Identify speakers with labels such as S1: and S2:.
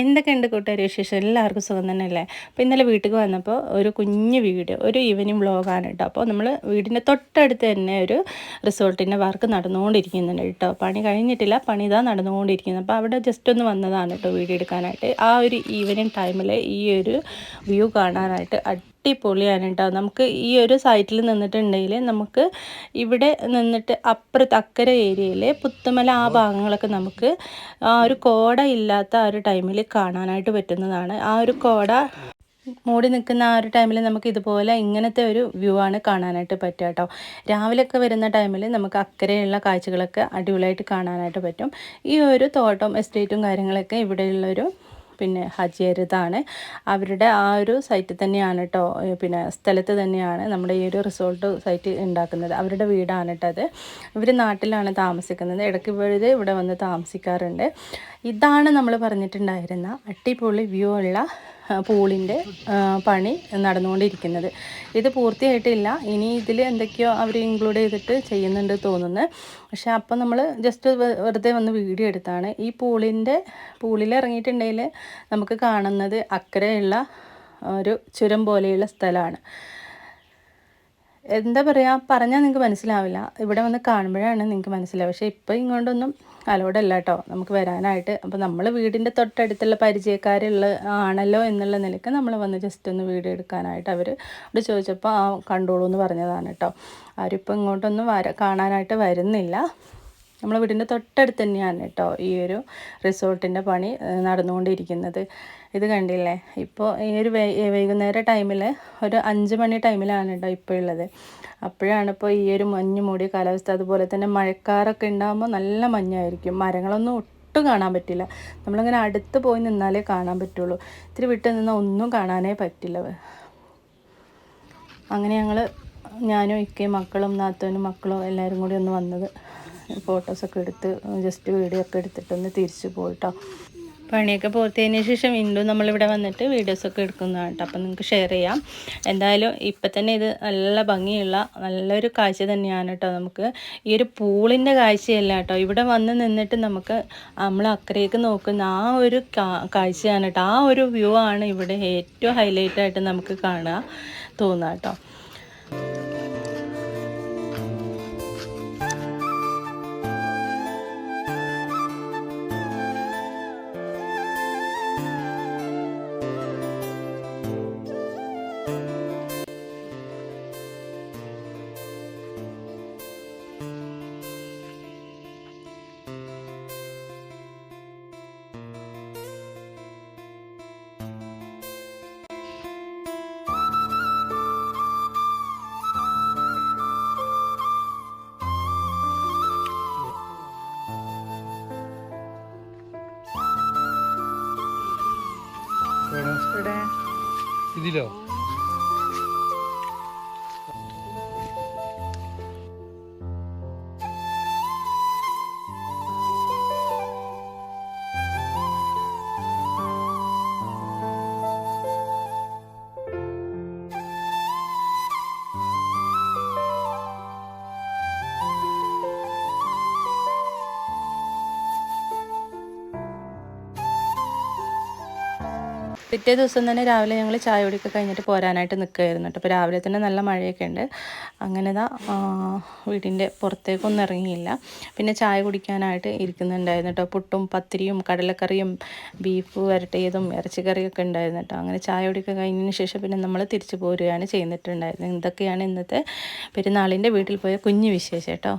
S1: എന്തൊക്കെയുണ്ട് കൂട്ടുകാർ വിശേഷം? എല്ലാവർക്കും സുഖം തന്നെയല്ലേ? അപ്പോൾ ഇന്നലെ വീട്ടിൽ വന്നപ്പോൾ ഒരു കുഞ്ഞു വീഡിയോ ഒരു ഈവനിങ് വ്ളോഗാണ് കേട്ടോ അപ്പോൾ നമ്മൾ വീടിന്റെ തൊട്ടടുത്ത് തന്നെ ഒരു റിസോർട്ടിന്റെ വർക്ക് നടന്നുകൊണ്ടിരിക്കുന്നുണ്ട് കേട്ടോ പണി കഴിഞ്ഞിട്ടില്ല പണി ഇതാ നടന്നുകൊണ്ടിരിക്കുന്നത്. അപ്പോൾ അവിടെ ജസ്റ്റ് ഒന്ന് വന്നതാണ് കേട്ടോ വീഡിയോ എടുക്കാനായിട്ട്. ആ ഒരു ഈവനിങ് ടൈമിൽ ഈ ഒരു വ്യൂ കാണാനായിട്ട് അടിപൊളിയാണ് കേട്ടോ നമുക്ക് ഈ ഒരു സൈറ്റിൽ നിന്നിട്ടുണ്ടെങ്കിൽ നമുക്ക് ഇവിടെ നിന്നിട്ട് അപ്പുറത്ത് അക്കര ഏരിയയിൽ പുത്തുമല ആ ഭാഗങ്ങളൊക്കെ നമുക്ക് ആ ഒരു കോട ഇല്ലാത്ത ആ ഒരു ടൈമിൽ കാണാനായിട്ട് പറ്റുന്നതാണ്. ആ ഒരു കോട മൂടി നിൽക്കുന്ന ആ ഒരു ടൈമിൽ നമുക്ക് ഇതുപോലെ ഇങ്ങനത്തെ ഒരു വ്യൂ ആണ് കാണാനായിട്ട് പറ്റുക കേട്ടോ രാവിലെയൊക്കെ വരുന്ന ടൈമിൽ നമുക്ക് അക്കരെയുള്ള കാഴ്ചകളൊക്കെ അടിപൊളിയായിട്ട് കാണാനായിട്ട് പറ്റും. ഈ ഒരു തോട്ടം എസ്റ്റേറ്റും കാര്യങ്ങളൊക്കെ ഇവിടെയുള്ളൊരു പിന്നെ ഹജിയരുതാണ് അവരുടെ ആ ഒരു സൈറ്റിൽ തന്നെയാണ് കേട്ടോ പിന്നെ സ്ഥലത്ത് തന്നെയാണ് നമ്മുടെ ഈ ഒരു റിസോർട്ട് സൈറ്റ് ഉണ്ടാക്കുന്നത് അവരുടെ വീടാണ് കേട്ടോ അത്. ഇവർ നാട്ടിലാണ് താമസിക്കുന്നത്. ഇടയ്ക്ക് വെറുതെ ഇവിടെ വന്ന് താമസിക്കാറുണ്ട്. ഇതാണ് നമ്മൾ പറഞ്ഞിട്ടുണ്ടായിരുന്ന അടിപൊളി വ്യൂ ഉള്ള പൂളിന്റെ പണി നടന്നുകൊണ്ടിരിക്കുന്നത്. ഇത് പൂർത്തിയായിട്ടില്ല. ഇനി ഇതിൽ എന്തൊക്കെയോ അവർ ഇൻക്ലൂഡ് ചെയ്തിട്ട് ചെയ്യുന്നുണ്ട് തോന്നുന്നു. പക്ഷെ അപ്പം നമ്മൾ ജസ്റ്റ് വെറുതെ വന്ന് വീഡിയോ എടുത്താണ്. ഈ പൂളിന്റെ പൂളിൽ ഇറങ്ങിയിട്ടുണ്ടെങ്കിൽ നമുക്ക് കാണുന്നത് അക്കരെയുള്ള ഒരു ചുരം പോലെയുള്ള സ്ഥലമാണ്. എന്താ പറയുക പറഞ്ഞാൽ നിങ്ങൾക്ക് മനസ്സിലാവില്ല. ഇവിടെ വന്ന് കാണുമ്പോഴാണ് നിങ്ങൾക്ക് മനസ്സിലാവുക. പക്ഷേ ഇപ്പോൾ ഇങ്ങോട്ടൊന്നും അലോഡല്ല കേട്ടോ നമുക്ക് വരാനായിട്ട്. അപ്പോൾ നമ്മൾ വീടിന്റെ തൊട്ടടുത്തുള്ള പരിചയക്കാരുള്ള ആണല്ലോ എന്നുള്ള നിലയ്ക്ക് നമ്മൾ വന്ന് ജസ്റ്റ് ഒന്ന് വീട് എടുക്കാനായിട്ട് അവർ ഇവിടെ ചോദിച്ചപ്പോൾ ആ കണ്ടോളൂ എന്ന് പറഞ്ഞതാണ് കേട്ടോ അവരിപ്പോൾ ഇങ്ങോട്ടൊന്നും വര കാണാനായിട്ട് വരുന്നില്ല. നമ്മൾ വീടിന്റെ തൊട്ടടുത്ത് തന്നെയാണ് കേട്ടോ ഈ ഒരു റിസോർട്ടിന്റെ പണി നടന്നുകൊണ്ടിരിക്കുന്നത്. ഇത് കണ്ടില്ലേ? ഇപ്പോൾ ഈ ഒരു വൈകുന്നേര ടൈമിൽ ഒരു അഞ്ച് മണി ടൈമിലാണ് കേട്ടോ ഇപ്പോൾ ഉള്ളത്. അപ്പോഴാണ് ഇപ്പോൾ ഈ ഒരു മഞ്ഞ് മൂടിയ കാലാവസ്ഥ അതുപോലെ തന്നെ മഴക്കാറൊക്കെ ഉണ്ടാകുമ്പോൾ നല്ല മഞ്ഞായിരിക്കും. മരങ്ങളൊന്നും ഒട്ടും കാണാൻ പറ്റില്ല. നമ്മളിങ്ങനെ അടുത്ത് പോയി നിന്നാലേ കാണാൻ പറ്റുള്ളൂ. ഇത്തിരി വിട്ട് നിന്നാൽ ഒന്നും കാണാനേ പറ്റില്ല. അങ്ങനെ ഞങ്ങൾ ഞാനും ഇക്കയും മക്കളും നാത്തനും മക്കളും എല്ലാവരും കൂടി ഒന്ന് വന്നത് ഫോട്ടോസൊക്കെ എടുത്ത് ജസ്റ്റ് വീഡിയോ ഒക്കെ എടുത്തിട്ടൊന്ന് തിരിച്ചു പോയിട്ടോ. പണിയൊക്കെ പൂർത്തിയതിന് ശേഷം വീണ്ടും നമ്മളിവിടെ വന്നിട്ട് വീഡിയോസൊക്കെ എടുക്കുന്നതാണ് കേട്ടോ. അപ്പം നിങ്ങൾക്ക് ഷെയർ ചെയ്യാം. എന്തായാലും ഇപ്പം തന്നെ ഇത് നല്ല ഭംഗിയുള്ള നല്ലൊരു കാഴ്ച തന്നെയാണ് കേട്ടോ നമുക്ക്. ഈ ഒരു പൂളിന്റെ കാഴ്ചയല്ല കേട്ടോ. ഇവിടെ വന്ന് നിന്നിട്ട് നമുക്ക് നമ്മൾ അക്കരയ്ക്ക് നോക്കുന്ന ആ ഒരു കാഴ്ചയാണ് കേട്ടോ. ആ ഒരു വ്യൂ ആണ് ഇവിടെ ഏറ്റവും ഹൈലൈറ്റ് ആയിട്ട് നമുക്ക് കാണുക തോന്നുക കേട്ടോ.
S2: কি দিল?
S1: പിറ്റേ ദിവസം തന്നെ രാവിലെ ഞങ്ങൾ ചായ കുടിയൊക്കെ കഴിഞ്ഞിട്ട് പോരാനായിട്ട് നിൽക്കുകയായിരുന്നു കേട്ടോ അപ്പോൾ രാവിലെ തന്നെ നല്ല മഴയൊക്കെ ഉണ്ട്. അങ്ങനെ ഇതാ വീടിന്റെ പുറത്തേക്കൊന്നും ഇറങ്ങിയില്ല. പിന്നെ ചായ കുടിക്കാനായിട്ട് ഇരിക്കുന്നുണ്ടായിരുന്നു കേട്ടോ പുട്ടും പത്തിരിയും കടലക്കറിയും ബീഫ് വരട്ടിയതും ഇറച്ചിക്കറിയൊക്കെ ഉണ്ടായിരുന്നു കേട്ടോ അങ്ങനെ ചായ കുടിയൊക്കെ കഴിഞ്ഞതിന് ശേഷം പിന്നെ നമ്മൾ തിരിച്ചു പോരുകയാണ് ചെയ്തിട്ടുണ്ടായിരുന്നത്. ഇതൊക്കെയാണ് ഇന്നത്തെ പെരുന്നാളിന്റെ വീട്ടിൽ പോയ കുഞ്ഞു വിശേഷം കേട്ടോ